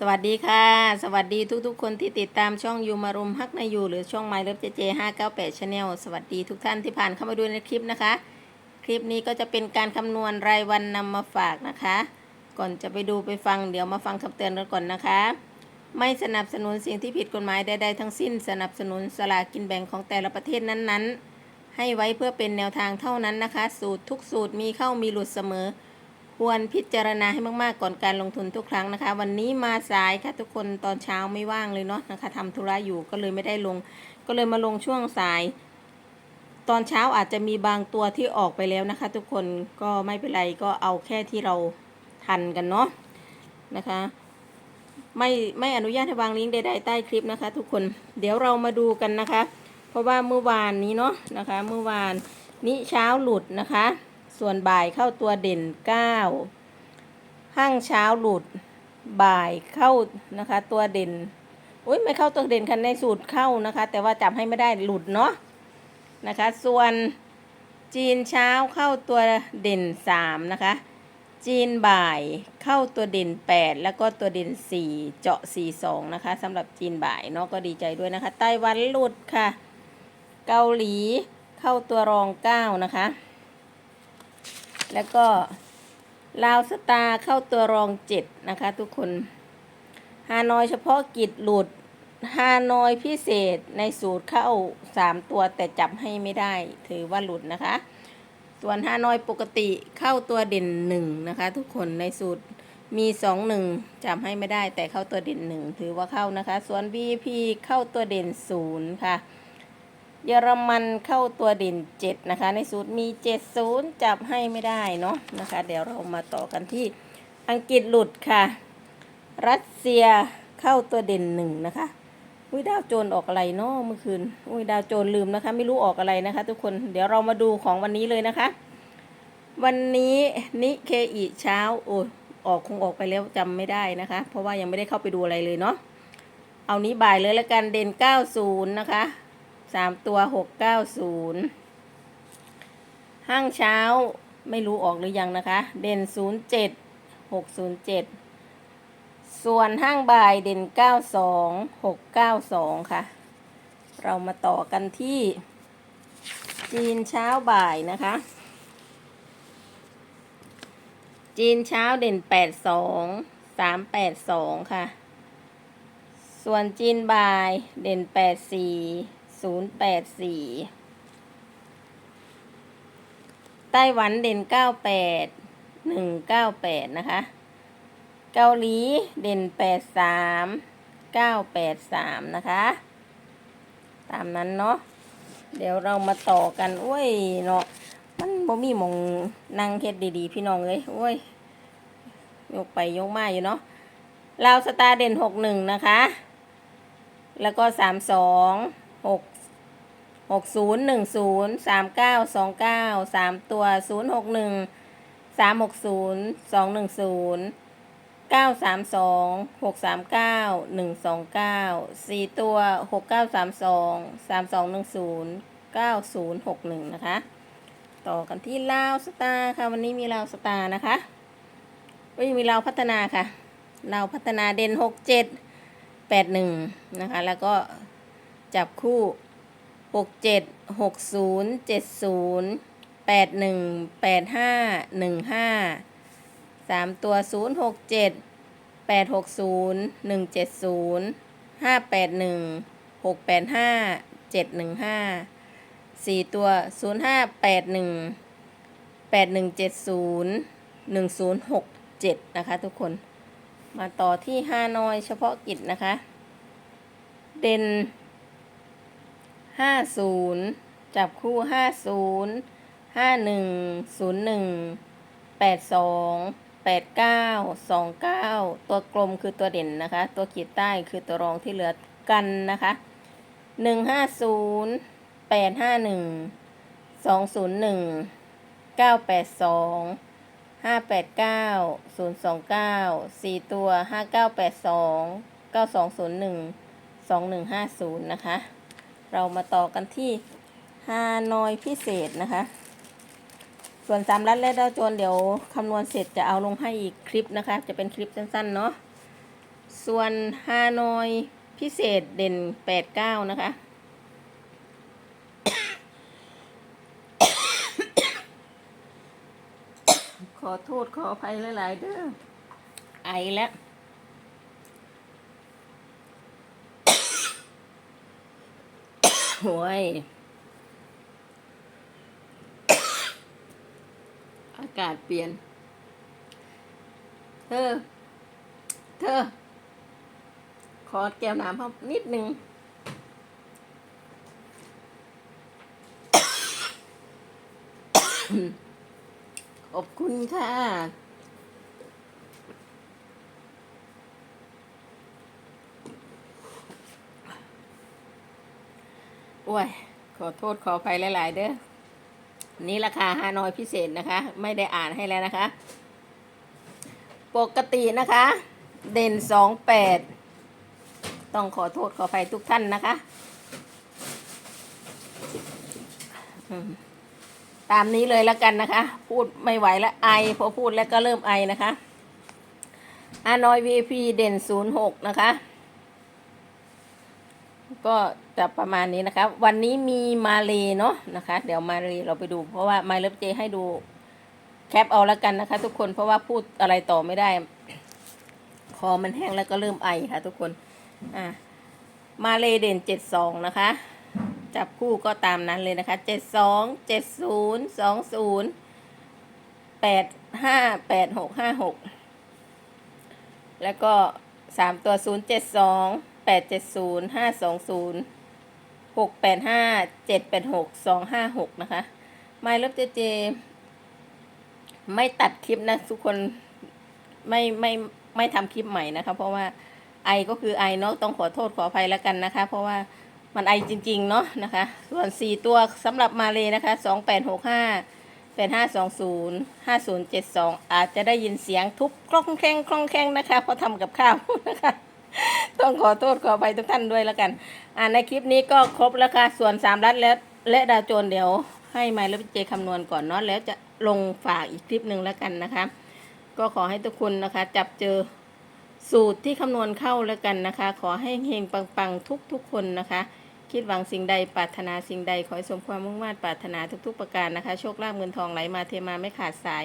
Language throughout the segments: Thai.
สวัสดีค่ะ สวัสดีทุกๆ คนที่ติดตามช่องยูมารุมฮักนายูหรือช่อง My Love JJ 598 Channel สวัสดีทุกท่านที่ผ่านเข้ามาดูในคลิปนะคะ คลิปนี้ก็จะเป็นการคำนวณรายวันนำมาฝากนะคะ ก่อนจะไปดูไปฟังเดี๋ยวมาฟังคำเตือนกันก่อนนะคะ ไม่สนับสนุนสิ่งที่ผิดกฎหมายใดๆทั้งสิ้น สนับสนุนสลากกินแบ่งของแต่ละประเทศนั้นๆ ให้ไว้เพื่อเป็นแนวทางเท่านั้นนะคะ สูตรทุกสูตรมีเข้ามีหลุดเสมอ ควรพิจารณาให้มากๆก่อนการลงทุนทุกครั้งนะคะ วันนี้มาสายค่ะทุกคนตอนเช้าไม่ว่างเลยเนาะนะคะทำธุระอยู่ก็เลยไม่ได้ลง ก็เลยมาลงช่วงสาย ตอนเช้าอาจจะมีบางตัวที่ออกไปแล้วนะคะ ทุกคนก็ไม่เป็นไรก็เอาแค่ที่เราทันกันเนาะนะคะไม่ไม่อนุญาตให้วางลิงก์ใดๆใต้คลิปนะคะ ทุกคนเดี๋ยวเรามาดูกันนะคะ เพราะว่าเมื่อวานนี้เนาะนะคะ เมื่อวานนี้เช้าหลุดนะคะ ส่วนบ่ายเข้าตัวเด่น 9 ห้างเช้าหลุดบ่ายเข้านะคะตัวเด่นอุ้ยไม่เข้าตัวเด่นคันในสูตรเข้านะคะ แต่ว่าจับให้ไม่ได้หลุดเนาะนะคะ ส่วนจีนเช้าเข้าตัวเด่น 3 นะคะ จีนบ่ายเข้าตัวเด่น 8 แล้วก็ตัวเด่น 4 เจาะ 42 นะคะสำหรับจีนบ่ายเนาะก็ดีใจด้วยนะคะ ไต้หวันหลุดค่ะ เกาหลีเข้าตัวรอง 9 นะคะ แล้วก็ลาวสตาร์เข้าตัวรอง7นะคะทุกคน ฮานอยเฉพาะกิจหลุด ฮานอยพิเศษในสูตรเข้า3ตัวแต่จับให้ไม่ได้ถือว่าหลุดนะคะ ส่วนฮานอยปกติเข้าตัวเด่นหนึ่งนะคะทุกคนในสูตรมีสองหนึ่งจำให้ไม่ได้แต่เข้าตัวเด่นหนึ่งถือว่าเข้านะคะ ส่วน BP เข้าตัวเด่นศูนย์ค่ะ เยอรมันเข้าตัวเด่นเจ็ดนะคะ ในสูตรมีเจ็ดศูนย์จับให้ไม่ได้เนาะนะคะ เดี๋ยวเรามาต่อกันที่อังกฤษหลุดค่ะ รัสเซียเข้าตัวเด่นหนึ่งนะคะ อุ้ยดาวโจนออกอะไรเนาะเมื่อคืน อุ้ยดาวโจนลืมนะคะ ไม่รู้ออกอะไรนะคะ ทุกคนเดี๋ยวเรามาดูของวันนี้เลยนะคะ วันนี้นิเคอีเช้าโอ้ยออกคงออกไปแล้วจำไม่ได้นะคะ เพราะว่ายังไม่ได้เข้าไปดูอะไรเลยเนาะเอานี้บ่ายเลยละกันเด่น 90 นะคะ สามตัว690ห้างเช้าไม่รู้ออกหรือยังนะคะ เด่น07 607ส่วนห้างบ่ายเด่น92 692ค่ะ เรามาต่อกันที่ จีนเช้าบ่ายนะคะ จีนเช้าเด่น82 382ค่ะ ส่วนจีนบ่ายเด่น 84 084ไต้หวันเด่น98 198นะคะ เกาหลีเด่น83 983นะคะ ตามนั้นเนาะเดี๋ยวเรามาต่อกันโอ้ยเนาะมันบ่มีมองนั่งเฮ็ดดีๆ พี่น้องเอ้ยโอ้ยยกไปยกมาอยู่เนาะลาวสตาร์เด่น61นะคะ แล้วก็ 32 6 60 10 39 29 3ตัว061 360 210 932 639 129 4ตัว6932 3210 9061นะคะ ต่อกันที่ลาวสตาร์ค่ะวันนี้มีลาวสตาร์นะคะก็ยังมีลาวพัฒนาค่ะลาวพัฒนาเด่น67 81นะคะ แล้วก็จับคู่ 67 60 70 81 85 15 3ตัว067 860 170 581 685 715 4ตัว0581 8170 1067นะคะทุกคน มาต่อที่ฮานอยเฉพาะกิจนะคะ เด่น 50จับคู่50 51 01 82 89 29ตัวกลมคือตัวเด่นนะคะ ตัวขีดใต้คือตัวรองที่เหลือกันนะคะ150 851 201 982 589 029 4ตัว5982 9201 2150นะคะ เรามาต่อกันที่ฮานอยพิเศษนะคะ ส่วนสามรัดและดาวโจนเดี๋ยวคำนวณเสร็จจะเอาลงให้อีกคลิปนะคะ จะเป็นคลิปสั้นๆเนาะส่วนฮานอยพิเศษเด่น 89 นะคะ ขอโทษขออภัยหลาย ๆ เด้อไอแล้ว โอ้ยอากาศเปลี่ยน เธอ เธอ ขอแก้วน้ำเพิ่มนิดนึงขอบคุณค่ะ อ้ยขอโทษขออภัยหลาย ๆ เด้อนี่ราคาฮานอยพิเศษนะคะ ไม่ได้อ่านให้แล้วนะคะ ปกตินะคะ เด่นสองแปดต้องขอโทษขออภัยทุกท่านนะคะ ตามนี้เลยแล้วกันนะคะ พูดไม่ไหวแล้วไอ พอพูดแล้วก็เริ่มไอนะคะอานอย VP เด่นศูนย์หกนะคะ ก็จะประมาณนี้นะคะ วันนี้มีมาเลเนาะนะคะ เดี๋ยวมาเลเราไปดู เพราะว่ามาเลิฟเจให้ดูแคปเอาแล้วกันนะคะ ทุกคนเพราะว่าพูดอะไรต่อไม่ได้ คอมันแห้งแล้วก็เริ่มไอค่ะ ทุกคนอะมาเลเด่นเจ็ดสองนะคะ จับคู่ก็ตามนั้นเลยนะคะเจ็ดสองเจ็ดศูนย์สองศูนย์แปดห้าแปดหกห้าหกแล้วก็สามตัวศูนย์เจ็ดสอง แปดเจ็ดศูนย์ห้าสองศูนย์หกแปดห้าเจ็ดแปดหกสองห้าหกนะคะไม่ลบเจเจ ไม่ตัดคลิปนะทุกคนไม่ไม่ไม่ทำคลิปใหม่นะคะ เพราะว่าไอก็คือไอเนาะต้องขอโทษขออภัยแล้วกันนะคะ เพราะว่ามันไอจริง ๆ เนาะนะคะ ส่วนสี่ตัวสำหรับมาเลยนะคะสองแปดหกห้าแปดห้าสองศูนย์ห้าศูนย์เจ็ดสองอาจจะได้ยินเสียงทุบคล่องแคล่งคล่องแคล่งนะคะเพราะทำกับข้าวนะคะ ต้องขอโทษขออภัยทุกท่านด้วยแล้วกัน อ่าในคลิปนี้ก็ครบแล้วค่ะส่วนสามรัดและและดาวโจนเดี๋ยว ให้ไมล์และเจคำนวณก่อนเนาะแล้วจะลงฝากอีกคลิปหนึ่งแล้วกันนะคะ ก็ขอให้ทุกคนนะคะ จับเจอสูตรที่คำนวณเข้าแล้วกันนะคะ ขอให้เฮงปังๆทุกๆคนนะคะ คิดหวังสิ่งใดปรารถนาสิ่งใด ขอให้สมความมุ่งมั่นปรารถนาทุก ๆ ประการนะคะโชคลาภเงินทองไหลมาเทมาไม่ขาดสาย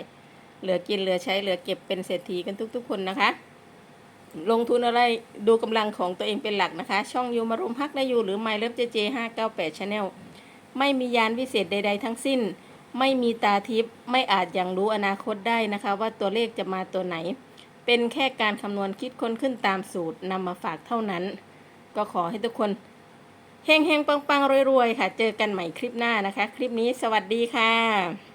เหลือกินเหลือใช้เหลือเก็บเป็นเศรษฐีกันทุก ๆ คนนะคะ ลงทุนอะไรดูกำลังของตัวเองเป็นหลักนะคะ ช่องยูมารุมฮักได้อยู่หรือไม่เลิฟเจเจห้าเก้าแปดชาแนลไม่มียานวิเศษใด ๆ ทั้งสิ้น ไม่มีตาทิพย์ไม่อาจยังรู้อนาคตได้นะคะ ว่าตัวเลขจะมาตัวไหน เป็นแค่การคำนวณคิดค้นขึ้นตามสูตรนำมาฝากเท่านั้น ก็ขอให้ทุกคนเฮงๆปังๆรวยๆค่ะ เจอกันใหม่คลิปหน้านะคะ คลิปนี้สวัสดีค่ะ